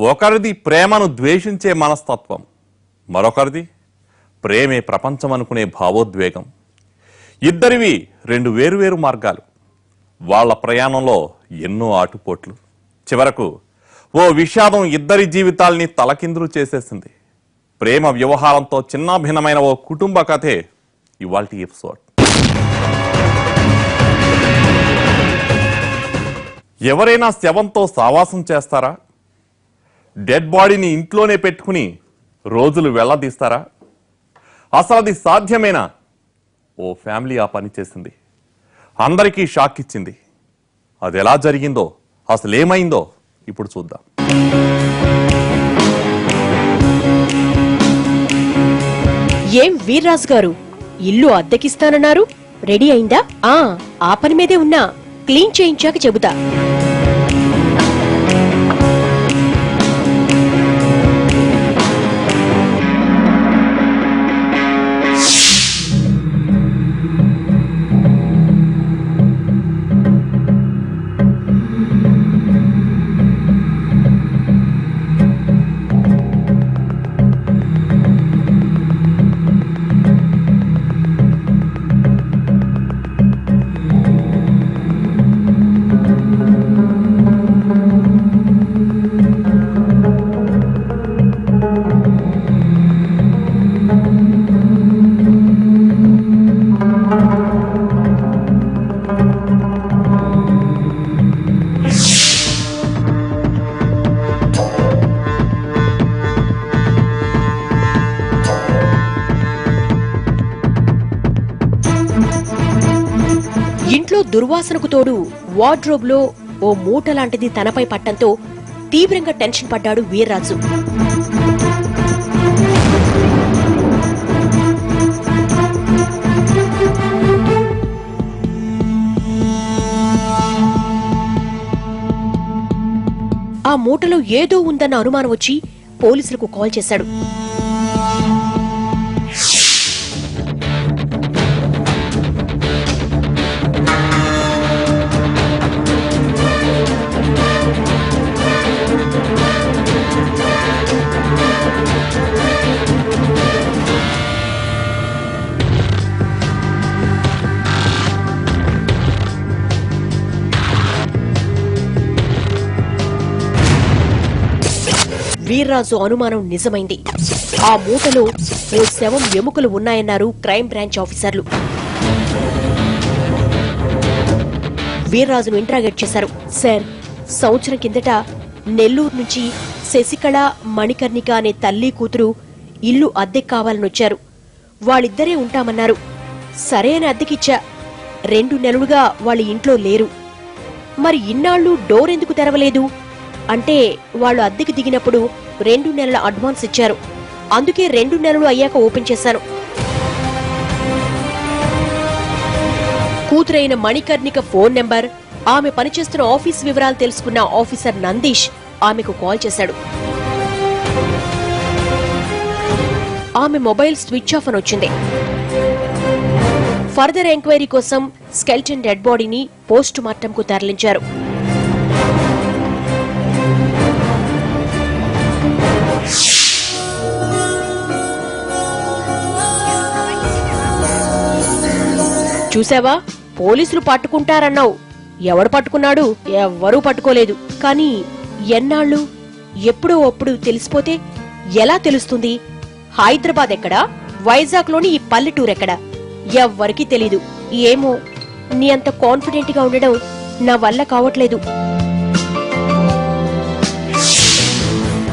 ఒకరిది ప్రేమను ద్వేషించే మనస్తత్వం మరొకరిది ప్రేమే ప్రపంచం అనుకునే భావోద్వేగం. ఇద్దరివి రెండు వేరువేరు మార్గాలు. వాళ్ళ ప్రయాణంలో ఎన్నో ఆటుపోట్లు. చివరకు ఓ విషాదం ఇద్దరి జీవితాల్ని తలకిందులు చేసేసింది. ప్రేమ వ్యవహారంతో చిన్నాభిన్నమైన ఓ కుటుంబ కథే ఇవాల్టి ఎపిసోడ్. ఎవరైనా శవంతో సావాసం చేస్తారా? డెడ్ బాడీని ఇంట్లోనే పెట్టుకుని రోజులు వెళ్ళదీస్తారా? అసలు అది సాధ్యమేనా? ఓ ఫ్యామిలీ ఆ పని చేసింది. అందరికీ షాక్ ఇచ్చింది. అది ఎలా జరిగిందో అసలు ఏమైందో ఇప్పుడు చూద్దాం. ఏం వీర్రాజు గారు? ఇల్లు అద్దెకిస్తానన్నారు? రెడీ అయిందా? ఆ ఆ పని మీదే ఉన్నా. క్లీన్ చేయించాక చెబుతా. దుర్వాసనకు తోడు వార్డ్రోబ్లో ఓ మూట లాంటిది తనపై పట్టంతో తీవ్రంగా టెన్షన్ పడ్డాడు వీర్రాజు. ఆ మూటలో ఏదో ఉందన్న అనుమానం వచ్చి పోలీసులకు కాల్ చేశాడు. వీర్రాజు అనుమానం నిజమైంది. ఆ మూటలో ఓ శవం ఎముకలు ఉన్నాయన్నారు క్రైమ్ బ్రాంచ్ ఆఫీసర్లు. వీర్రాజును ఇంట్రాగేట్ చేశారు. సార్ సంవత్సరం కిందట నెల్లూరు నుంచి శశికళ మణికర్ణిక అనే తల్లి కూతురు ఇల్లు అద్దెకు కావాలని వచ్చారు. వాళ్ళిద్దరే ఉంటామన్నారు. సరే అని అద్దెకిచ్చా. రెండు నెలలుగా వాళ్ళ ఇంట్లో లేరు. మరి ఇన్నాళ్ళు డోర్ ఎందుకు తెరవలేదు? అంటే వాళ్ళు అద్దెకి దిగినప్పుడు రెండు నెలల అడ్వాన్స్ ఇచ్చారు. అందుకే రెండు నెలలు అయ్యాక ఓపెన్ చేశాను. కూతురైన మణికర్ణిక ఫోన్ నెంబర్ ఆమె పనిచేస్తున్న ఆఫీస్ వివరాలు తెలుసుకున్న ఆఫీసర్ నందీష్ ఆమెకు కాల్ చేశాడు. ఆమె మొబైల్ స్విచ్ ఆఫ్ అని వచ్చింది. ఫర్దర్ ఎంక్వైరీ కోసం స్కెల్టన్ డెడ్ బాడీని పోస్ట్ మార్టంకు తరలించారు. చూసావా పోలీసులు పట్టుకుంటారన్నావు. ఎవడు పట్టుకున్నాడు? ఎవ్వరూ పట్టుకోలేదు. కానీ ఎన్నాళ్ళు? ఎప్పుడో అప్పుడు తెలిసిపోతే ఎలా తెలుస్తుంది? హైదరాబాద్ ఎక్కడా? వైజాగ్లోని ఈ పల్లెటూరు ఎక్కడా? ఎవ్వరికీ తెలీదు. ఏమో నీ అంత కాన్ఫిడెంట్గా ఉండడం నా వల్ల కావట్లేదు.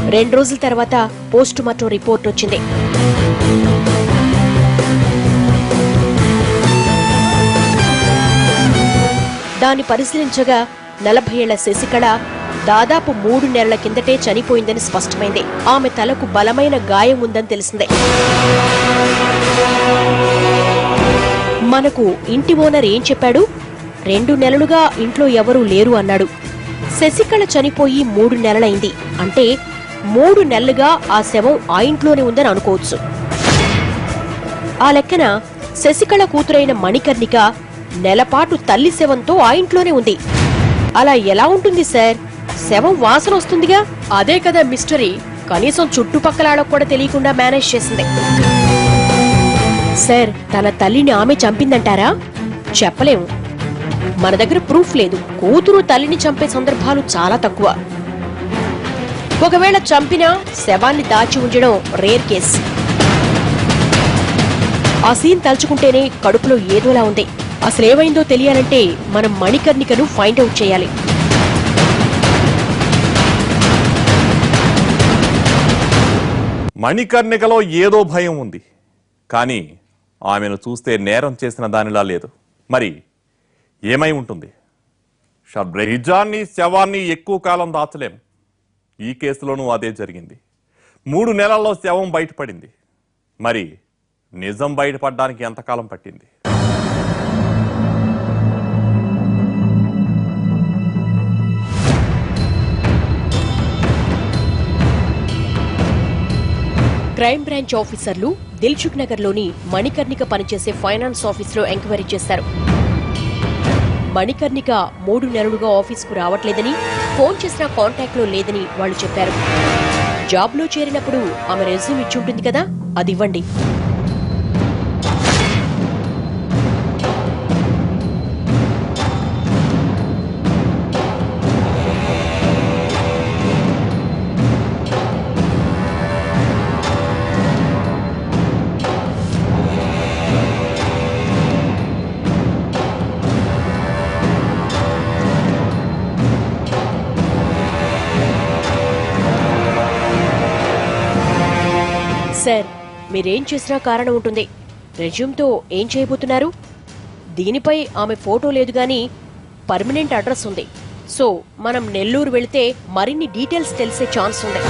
రెండు రోజుల తర్వాత పోస్ట్ మార్టం రిపోర్ట్ వచ్చింది. దాన్ని పరిశీలించగా నలభై ఏళ్ళ శశికళ దాదాపు మూడు నెలల కిందటే చనిపోయిందని స్పష్టమైంది. ఆమె తలకు బలమైన గాయం ఉందని తెలిసిందే. మనకు ఇంటి ఓనర్ ఏం చెప్పాడు? రెండు నెలలుగా ఇంట్లో ఎవరూ లేరు అన్నాడు. శశికళ చనిపోయి మూడు నెలలైంది. అంటే మూడు నెలలుగా ఆ శవం ఆ ఇంట్లోనే ఉందని అనుకోవచ్చు. ఆ లెక్కన శశికళ కూతురైన మణికర్ణిక నెలపాటు తల్లి శవంతో ఆ ఇంట్లోనే ఉంది. అలా ఎలా ఉంటుంది సార్? శవం వాసన వస్తుందిగా? అదే కదా మిస్టరీ. కనీసం చుట్టుపక్కల కూడా తెలియకుండా మేనేజ్ చేసింది. సార్ తన తల్లిని ఆమె చంపిందంటారా? చెప్పలేము. మన దగ్గర ప్రూఫ్ లేదు. కూతురు తల్లిని చంపే సందర్భాలు చాలా తక్కువ. ఒకవేళ చంపినా శవాన్ని దాచి ఉంచడం రేర్ కేస్. ఆ సీన్ తలుచుకుంటేనే కడుపులో ఏదోలా ఉంది. అసలు ఏమైందో తెలియాలంటే మనం మణికర్ణికను ఫైండ్ అవుట్ చేయాలి. మణికర్ణికలో ఏదో భయం ఉంది. కానీ ఆమెను చూస్తే నేరం చేసిన దానిలా లేదు. మరి ఏమై ఉంటుంది? షార్ట్ నిజాన్ని శవాన్ని ఎక్కువ కాలం దాచలేం. ఈ కేసులోనూ అదే జరిగింది. మూడు నెలల్లో శవం బయటపడింది. మరి నిజం బయటపడడానికి ఎంతకాలం పట్టింది? క్రైమ్ బ్రాంచ్ ఆఫీసర్లు దిల్చుక్ నగర్లోని మణికర్ణిక పనిచేసే ఫైనాన్స్ ఆఫీసులో ఎంక్వైరీ చేశారు. మణికర్ణిక మూడు నెలలుగా ఆఫీసుకు రావట్లేదని ఫోన్ చేసిన కాంటాక్ట్లో లేదని వాళ్ళు చెప్పారు. జాబ్లో చేరినప్పుడు ఆమె రెజ్యూమ్ ఇచ్చుంటుంది కదా అది ఇవ్వండి. సార్ మీరేం చేసినా కారణం ఉంటుంది. రెజ్యూమ్తో ఏం చేయబోతున్నారు? దీనిపై ఆమె ఫోటో లేదు కానీ పర్మనెంట్ అడ్రస్ ఉంది. సో మనం నెల్లూరు వెళితే మరిన్ని డీటెయిల్స్ తెలిసే ఛాన్స్ ఉంది.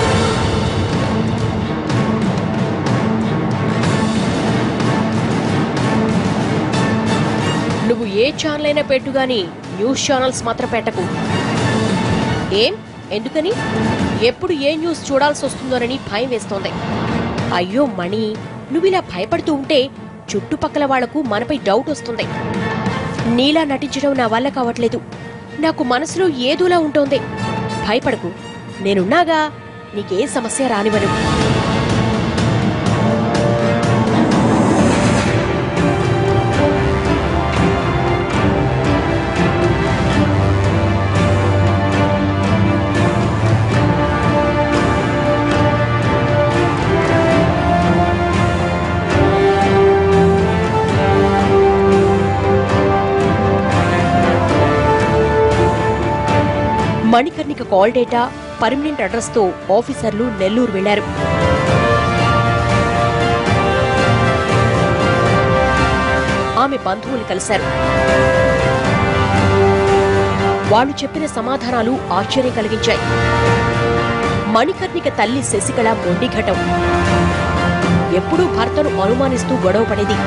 నువ్వు ఏ ఛానల్ అయినా పెట్టు గాని న్యూస్ ఛానల్స్ మాత్రం పెట్టకు. ఏం? ఎందుకని? ఎప్పుడు ఏ న్యూస్ చూడాల్సి వస్తుందోనని భయం వేస్తోంది. అయ్యో మణి నువ్విలా భయపడుతూ ఉంటే చుట్టుపక్కల వాళ్ళకు మనపై డౌట్ వస్తుంది. నీలా నటించడం నా వల్ల కావట్లేదు. నాకు మనసులో ఏదోలా ఉంటోంది. భయపడకు. నేనున్నాగా నీకే సమస్య రానివ్వను. మణికర్ణిక కాల్ డేటా పర్మనెంట్ అడ్రస్తో ఆఫీసర్లు నెల్లూరు వెళ్ళారు ఆమె బంధువులు కలిశారు. వాళ్ళు చెప్పిన సమాధానాలు ఆశ్చర్యం కలిగించాయి. మణికర్ణిక తల్లి శశికళ మొండిఘటం ఎప్పుడూ భర్తను అనుమానిస్తూ గొడవ పడేది.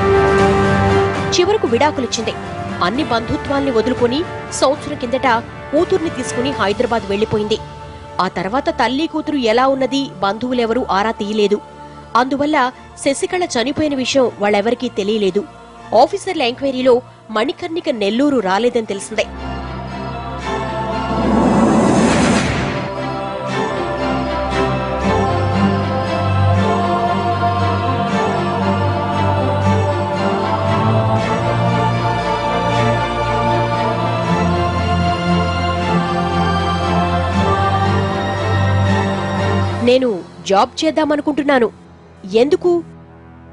చివరకు విడాకులిచ్చింది. అన్ని బంధుత్వాల్ని వదులుకొని సంవత్సరం కిందట కూతుర్ని తీసుకుని హైదరాబాద్ వెళ్ళిపోయింది ఆ తర్వాత తల్లి కూతురు ఎలా ఉన్నది బంధువులెవరూ ఆరా తీయలేదు. అందువల్ల శశికళ చనిపోయిన విషయం వాళ్ళెవరికీ తెలియలేదు. ఆఫీసర్ల ఎంక్వైరీలో మణికర్ణిక నెల్లూరు రాలేదని తెలిసిందే. నేను జాబ్ చేద్దామనుకుంటున్నాను. ఎందుకు?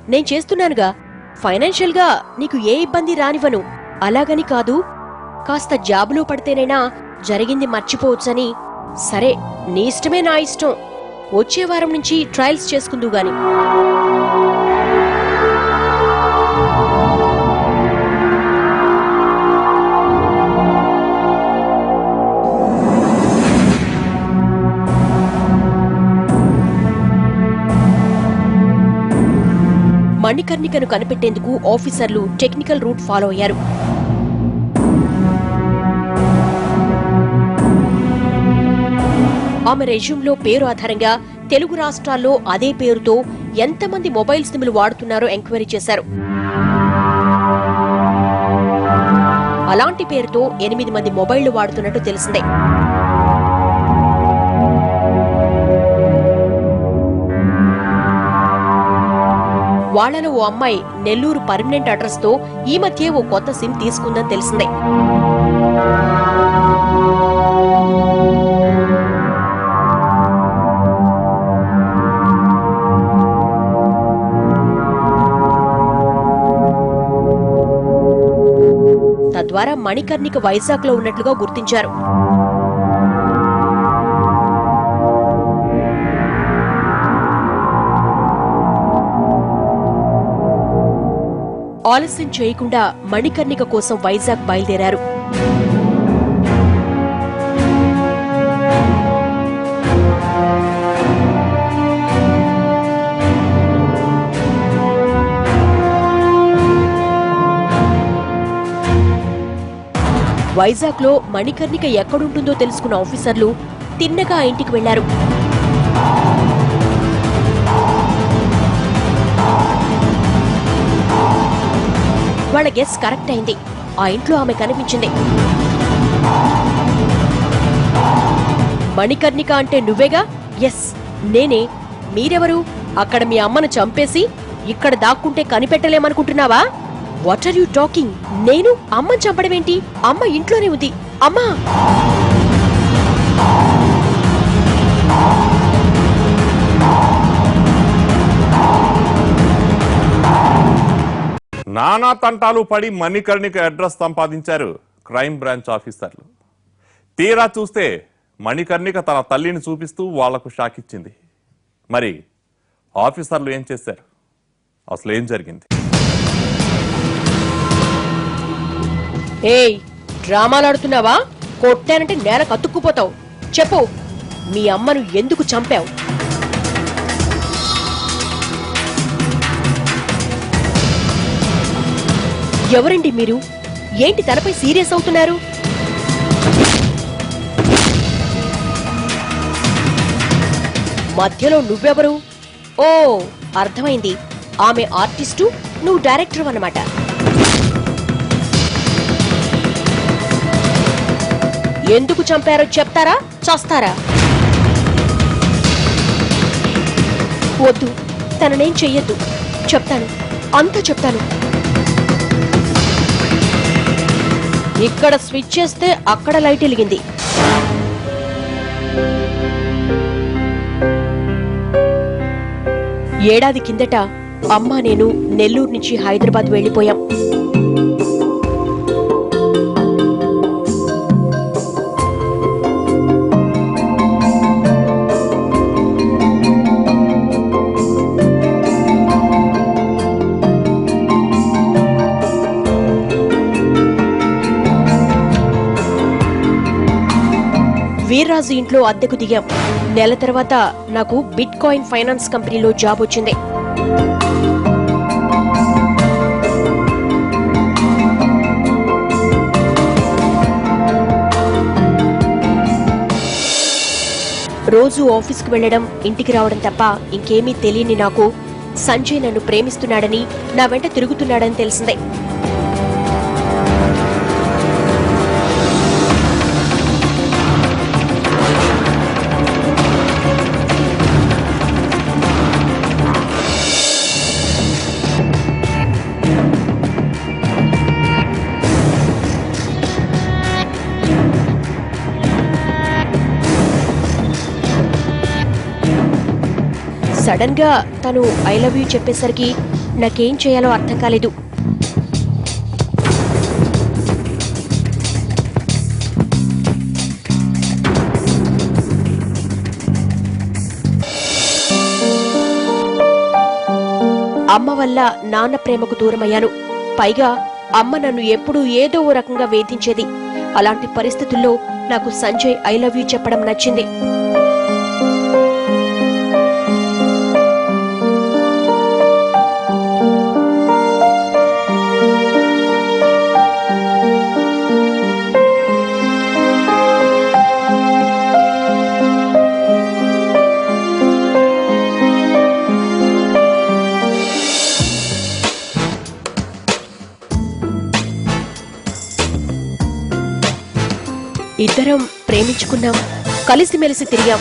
నేను చేస్తున్నానుగా. ఫైనాన్షియల్గా నీకు ఏ ఇబ్బంది రానివ్వను. అలాగని కాదు. కాస్త జాబులో పడితేనైనా జరిగింది మర్చిపోవచ్చని. సరే నీ ఇష్టమే నా ఇష్టం. వచ్చే వారం నుంచి ట్రయల్స్ చేసుకుందు గాని మణికర్ణికను కనిపెట్టేందుకు ఆఫీసర్లు టెక్నికల్ రూట్ ఫాలో అయ్యారు. ఆమె రెజ్యూమ్లో పేరు ఆధారంగా తెలుగు రాష్ట్రాల్లో అదే పేరుతో ఎంతమంది మొబైల్ సిమ్లు వాడుతున్నారో ఎంక్వైరీ చేశారు. అలాంటి పేరుతో ఎనిమిది మంది మొబైళ్ళు వాడుతున్నట్టు తెలిసిందే. వాళ్ళలో ఓ అమ్మాయి నెల్లూరు పర్మనెంట్ అడ్రస్తో ఈ మధ్య ఓ కొత్త సిమ్ తీసుకుందని తెలిసిందే. తద్వారా మణికర్ణిక వైజాగ్లో ఉన్నట్లుగా గుర్తించారు. ఆలస్యం చేయకుండా మణికర్ణిక కోసం వైజాగ్ బయలుదేరారు. వైజాగ్లో మణికర్ణిక ఎక్కడుంటుందో తెలుసుకున్న ఆఫీసర్లు తిన్నగా ఇంటికి వెళ్ళారు. వాళ్ళ గెస్ కరెక్ట్ అయింది. ఆ ఇంట్లో ఆమె కనిపించింది. మణికర్ణిక అంటే నువ్వేగా? ఎస్ నేనే. మీరెవరు? అక్కడ మీ అమ్మను చంపేసి ఇక్కడ దాక్కుంటే కనిపెట్టలేమనుకుంటున్నావా? వాట్ ఆర్ యూ టాకింగ్ నేను అమ్మని చంపడమేంటి? అమ్మ ఇంట్లోనే ఉంది. అమ్మా! నానా తంటాలు పడి మణికర్ణిక అడ్రస్ సంపాదించారు క్రైమ్ బ్రాంచ్ ఆఫీసర్లు. తీరా చూస్తే మణికర్ణిక తన తల్లిని చూపిస్తూ వాళ్ళకు షాక్ ఇచ్చింది మరి ఆఫీసర్లు ఏం చేశారు? అసలు ఏం జరిగింది? ఏయ్ డ్రామాలాడుతున్నావా? కొట్టానంటే నేల కత్తుక్కుపోతావు చెప్పు మీ అమ్మను ఎందుకు చంపావు? ఎవరండి మీరు? ఏంటి తనపై సీరియస్ అవుతున్నారు? మధ్యలో నువ్వెవరు? ఓ అర్థమైంది. ఆమె ఆర్టిస్టు నువ్వు డైరెక్టర్ అన్నమాట. ఎందుకు చంపారో చెప్తారా? చస్తారా? వద్దు తననేం చెయ్యొద్దు. చెప్తాను అంతా చెప్తాను. ఇక్కడ స్విచ్ చేస్తే అక్కడ లైట్ వెలిగింది. ఏడాది కిందట అమ్మ నేను నెల్లూరు నుంచి హైదరాబాద్ వెళ్ళిపోయాం వీర్రాజు ఇంట్లో అద్దెకు దిగాం. నెల తర్వాత నాకు బిట్ కాయిన్ ఫైనాన్స్ కంపెనీలో జాబ్ వచ్చింది. రోజు ఆఫీస్కి వెళ్ళడం ఇంటికి రావడం తప్ప ఇంకేమీ తెలియని నాకు సంజయ్ నన్ను ప్రేమిస్తున్నాడని నా వెంట తిరుగుతున్నాడని తెలిసిందే. సడన్గా తను ఐ లవ్ యూ చెప్పేసరికి నాకేం చేయాలో అర్థం కాలేదు. అమ్మ వల్ల నాన్న ప్రేమకు దూరమయ్యాను. పైగా అమ్మ నన్ను ఎప్పుడూ ఏదో ఓ రకంగా వేధించేది. అలాంటి పరిస్థితుల్లో నాకు సంజయ్ ఐ లవ్ యూ చెప్పడం నచ్చింది. ఇద్దరం ప్రేమించుకున్నాం. కలిసిమెలిసి తిరిగాం.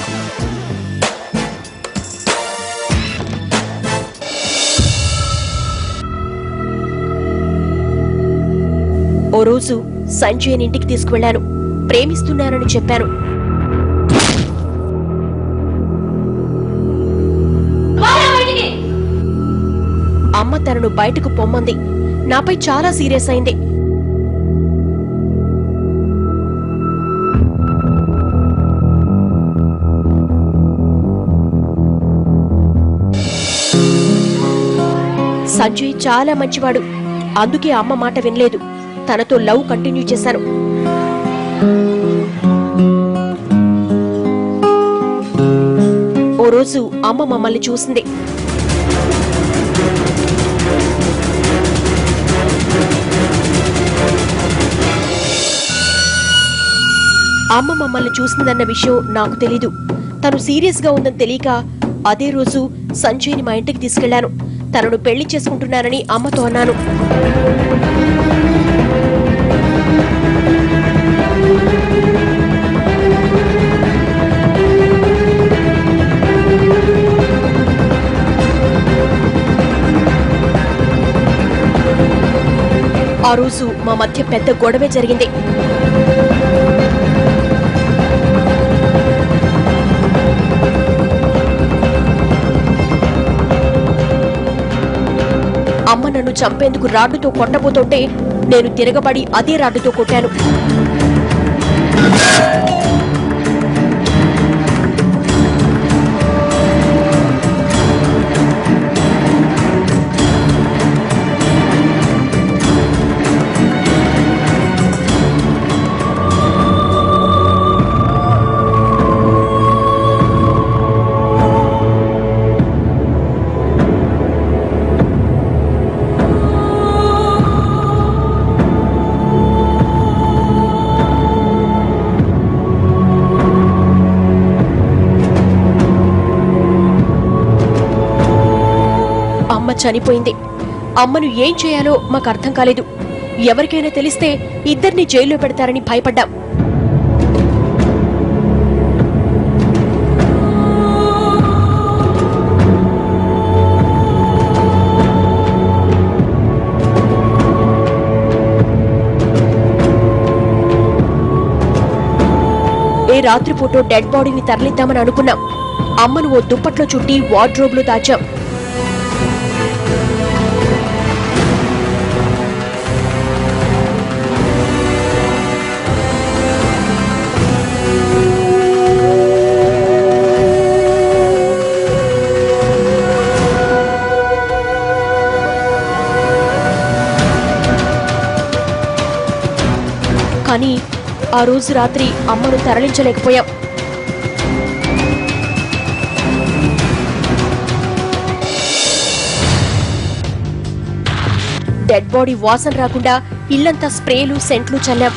ఓ రోజు సంజయ్ని ఇంటికి తీసుకువెళ్ళాను ప్రేమిస్తున్నానని చెప్పాను. అమ్మ తనను బయటకు పొమ్మంది. నాపై చాలా సీరియస్ అయింది. అజయ్ చాలా మంచివాడు. అందుకే అమ్మ మాట వినలేదు. తనతో లవ్ కంటిన్యూ చేశాను. ఓ రోజు అమ్మ మమ్మల్ని చూసింది. అమ్మ మమ్మల్ని చూసిందన్న విషయం నాకు తెలీదు. తను సీరియస్గా ఉందని తెలియక అదే రోజు సంజయ్ని మా ఇంటికి తీసుకెళ్ళాను. తనను పెళ్ళి చేసుకుంటున్నానని అమ్మతో అన్నాను. ఆ రోజు మా మధ్య పెద్ద గొడవే జరిగింది. చంపేందుకు రాడ్డుతో కొట్టబోతుంటే నేను తిరగబడి అదే రాడ్డుతో కొట్టాను. చనిపోయింది. అమ్మను ఏం చేయాలో మాకు అర్థం కాలేదు. ఎవరికైనా తెలిస్తే ఇద్దరిని జైల్లో పెడతారని భయపడ్డాం. ఏ రాత్రిపూట డెడ్ బాడీని తరలిద్దామని అనుకున్నాం. అమ్మను ఓ దుప్పట్లో చుట్టి వార్డ్రోబ్లో దాచాం. కానీ ఆ రోజు రాత్రి అమ్మను తరలించలేకపోయాం. డెడ్ బాడీ వాసన రాకుండా ఇల్లంతా స్ప్రేలు సెంట్లు చల్లాం.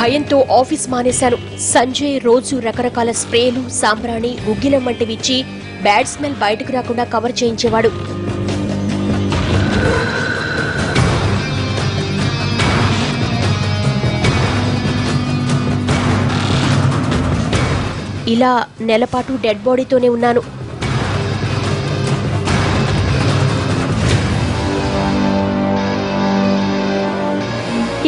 భయంతో ఆఫీస్ మానేశాను. సంజయ్ రోజు రకరకాల స్ప్రేలు సాంబ్రాణి గుగ్గిలం వంటివిచ్చి బ్యాడ్ స్మెల్ బయటకు రాకుండా కవర్ చేయించేవాడు. ఇలా నెలపాటు డెడ్ బాడీతోనే ఉన్నాను.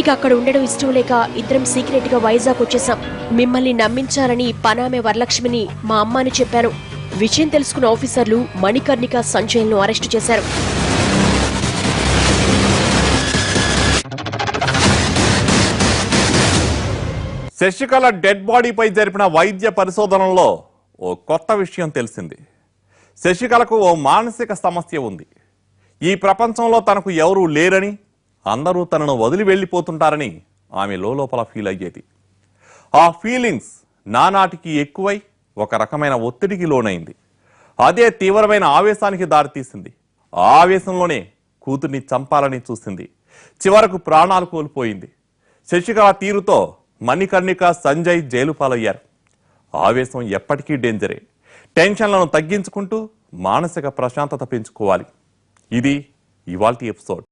ఇక అక్కడ ఉండడం ఇష్టం లేక ఇద్దరం సీక్రెట్గా వైజాగ్ వచ్చేసాం. మిమ్మల్ని నమ్మించాలని పనామె వరలక్ష్మిని మా అమ్మ అని చెప్పాను. విషయం తెలుసుకున్న ఆఫీసర్లు మణికర్ణిక సంజయ్ను అరెస్టు చేశారు. శశికళ డెడ్ బాడీపై జరిపిన వైద్య పరిశోధనలో ఓ కొత్త విషయం తెలిసింది. శశికళకు ఓ మానసిక సమస్య ఉంది. ఈ ప్రపంచంలో తనకు ఎవరూ లేరని అందరూ తనను వదిలి వెళ్ళిపోతుంటారని ఆమె లోపల ఫీల్ అయ్యేది. ఆ ఫీలింగ్స్ నానాటికి ఎక్కువై ఒక రకమైన ఒత్తిడికి లోనైంది. అదే తీవ్రమైన ఆవేశానికి దారితీసింది. ఆ ఆవేశంలోనే కూతుర్ని చంపాలని చూసింది. చివరకు ప్రాణాలు కోల్పోయింది. శశికళ తీరుతో మణికర్ణిక సంజయ్ జైలు పాలయ్యారు. ఆవేశం ఎప్పటికీ డేంజరే. టెన్షన్లను తగ్గించుకుంటూ మానసిక ప్రశాంతత పెంచుకోవాలి. ఇది ఇవాల్టి ఎపిసోడ్.